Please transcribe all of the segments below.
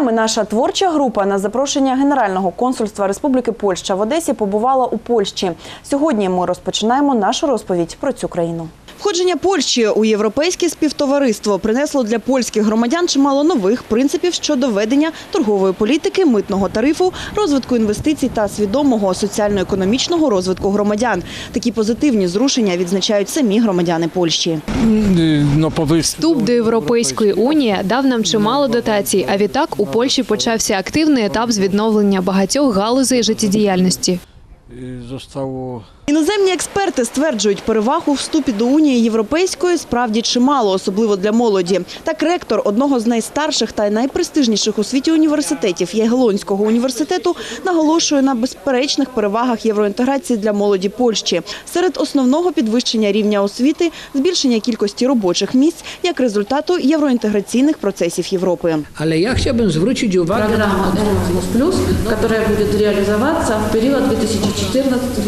Днями наша творча група на запрошення Генерального консульства Республіки Польща в Одесі побувала у Польщі. Сьогодні ми розпочинаємо нашу розповідь про цю країну. Входження Польщі у європейське співтовариство принесло для польських громадян чимало нових принципів щодо ведення торгової політики, митного тарифу, розвитку інвестицій та свідомого соціально-економічного розвитку громадян. Такі позитивні зрушення відзначають самі громадяни Польщі. Ну. Вступ до Європейської унії дав нам чимало дотацій. А відтак у Польщі почався активний етап з відновлення багатьох галузей життєдіяльності. Zostało Іноземні експерти стверджують, переваг у вступі до Унії Європейської справді чимало, особливо для молоді. Так, ректор одного з найстарших та найпрестижніших у світі університетів Ягелонського університету наголошує на безперечних перевагах євроінтеграції для молоді Польщі. Серед основного підвищення рівня освіти, збільшення кількості робочих місць як результату євроінтеграційних процесів Європи. Але Ale ja chciałbym zwrócić uwagę программа Erasmus+, которая будет реализоваться в период 2014,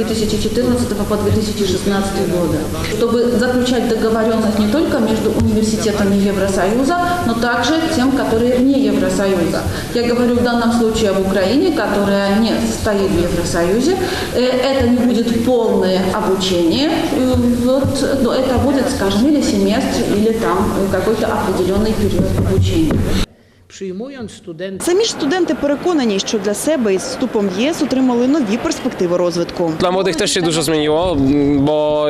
2014 по 2016 года, чтобы заключать договоренность не только между университетами Евросоюза, но также тем, которые вне Евросоюза. Я говорю в данном случае об Украине, которая не состоит в Евросоюзе. Э, Это не будет полное обучение, э, вот, но это будет, скажем, или семестр, или там э, какой-то определенный период обучения. Przyjmując studentów Самі ж студенти переконані, що для себе із вступом в єС отримали нові перспективи розвитку. Też się dużo zmieniło, m, bo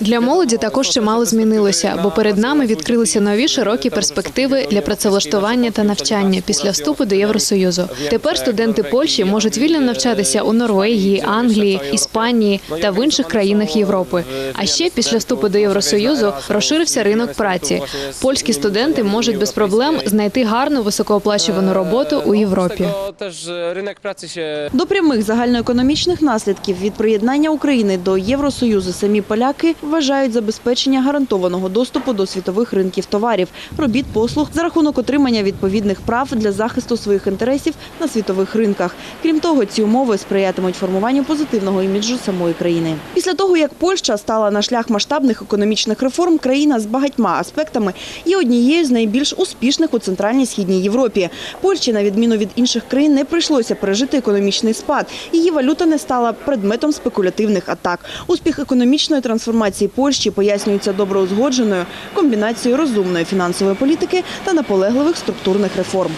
Для молоді також чимало змінилося, бо перед нами відкрилися нові широкі перспективи для працевлаштування та навчання після вступу до Євросоюзу. Тепер студенти Польщі можуть вільно навчатися у Норвегії, Англії, Іспанії та в інших країнах Європи. А ще після вступу до Євросоюзу розширився ринок праці. Польські студенти можуть без проблем знайти гарну високооплачувану роботу у Європі. Rynek pracy się До прямих загальноекономічних наслідків від приєднання України до Євросоюзу самі поляки вважають забезпечення гарантованого доступу до світових ринків товарів, робіт, послуг за рахунок отримання відповідних прав для захисту своїх інтересів на світових ринках. Крім того, ці умови сприятимуть формуванню позитивного іміджу самої країни. Після того, як Польща стала на шлях масштабних економічних реформ, країна з багатьма аспектами є однією з найбільш успішних у центральній східній Європі. Польщі, на відміну від інших країн, не прийшлося пережити економічний спад. Її валюта не стала предметом спекулятивних атак. Успіх економічної трансформації Польщі пояснюється доброузгодженою комбінацією розумної фінансової політики та наполегливих структурних реформ.